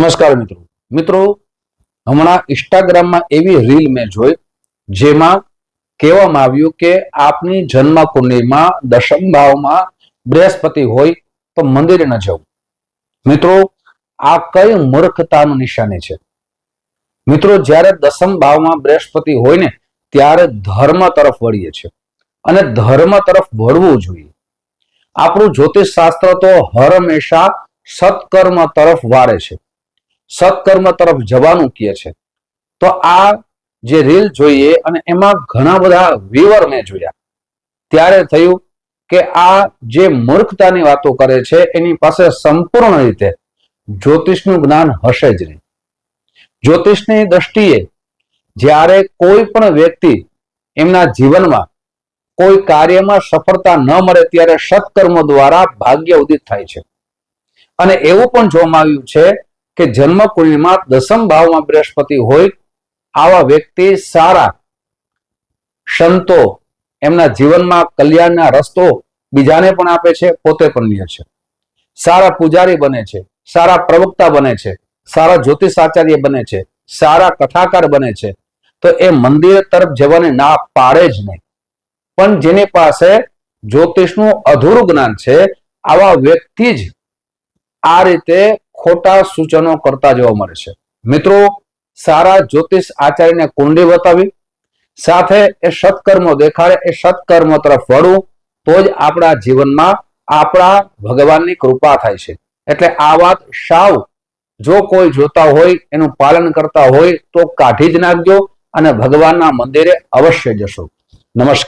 નમસ્કાર મિત્રો. મિત્રો, હમણાં ઇન્સ્ટાગ્રામમાં એવી રીલ મેં જોઈ, જેમાં કહેવામાં આવ્યું કે આપની જન્મ કુંડલીમાં દશમ ભાવમાં બૃહસ્પતિ હોય તો મંદિરે ન જવું. મિત્રો, આ કઈ મૂર્ખતાનું નિશાની છે? મિત્રો, જ્યારે દસમ ભાવમાં બૃહસ્પતિ હોય ને, ત્યારે ધર્મ તરફ વળીએ છીએ. અને ધર્મ તરફ વળવું જોઈએ. આપણું જ્યોતિષ શાસ્ત્ર તો હર હંમેશા સત્કર્મ તરફ વાળે છે. સત્કર્મ તરફ જવાનું કહે છે. તો આ જે રીલ જોઈએ અને એમાં ઘણા બધા વ્યુઅર મેં જોયા. ત્યારે થયું કે આ જે મૂર્ખતાની વાતો કરે છે, એની પાસે સંપૂર્ણ રીતે જ્યોતિષનું જ્ઞાન હશે જ નહીં. જ્યોતિષની દ્રષ્ટિએ જ્યારે કોઈ પણ વ્યક્તિ એમના જીવનમાં કોઈ કાર્યમાં સફળતા ન મળે ત્યારે સત્કર્મ દ્વારા ભાગ્ય ઉદિત થાય છે. અને એવું પણ જોવામાં આવ્યું છે કે જન્મ કુંડલીમાં દસમ ભાવમાં બૃહસ્પતિ હોય, આવા વ્યક્તિ સારા સંતો એમના જીવનમાં કલ્યાણના રસ્તો બીજાને પણ આપે છે, પોતે પણ લે છે. સારા પૂજારી બને છે, સારા પ્રવક્તા બને છે, સારા જ્યોતિષ આચાર્ય બને છે, સારા કથાકાર બને છે, તો એ મંદિર તરફ જવાને ના પાડે જ નહીં. પણ જેની પાસે જ્યોતિષનું અધૂરું જ્ઞાન છે, આવા વ્યક્તિ જ આ રીતે ખોટા સૂચનો કરતા જોવા મળે છે. મિત્રો, સારા જ્યોતિષ આચાર્યને કુંડી બતાવી. સાથે એ સત્કર્મો દેખાડે, એ સત્કર્મો તરફ વળવું તો જ આપણા જીવનમાં આપણા ભગવાનની કૃપા થાય છે. એટલે આ વાત સાવ જો કોઈ જોતા હોય, એનું પાલન કરતા હોય, તો કાઢી જ નાખજો અને ભગવાનના મંદિરે અવશ્ય જશો. નમસ્કાર.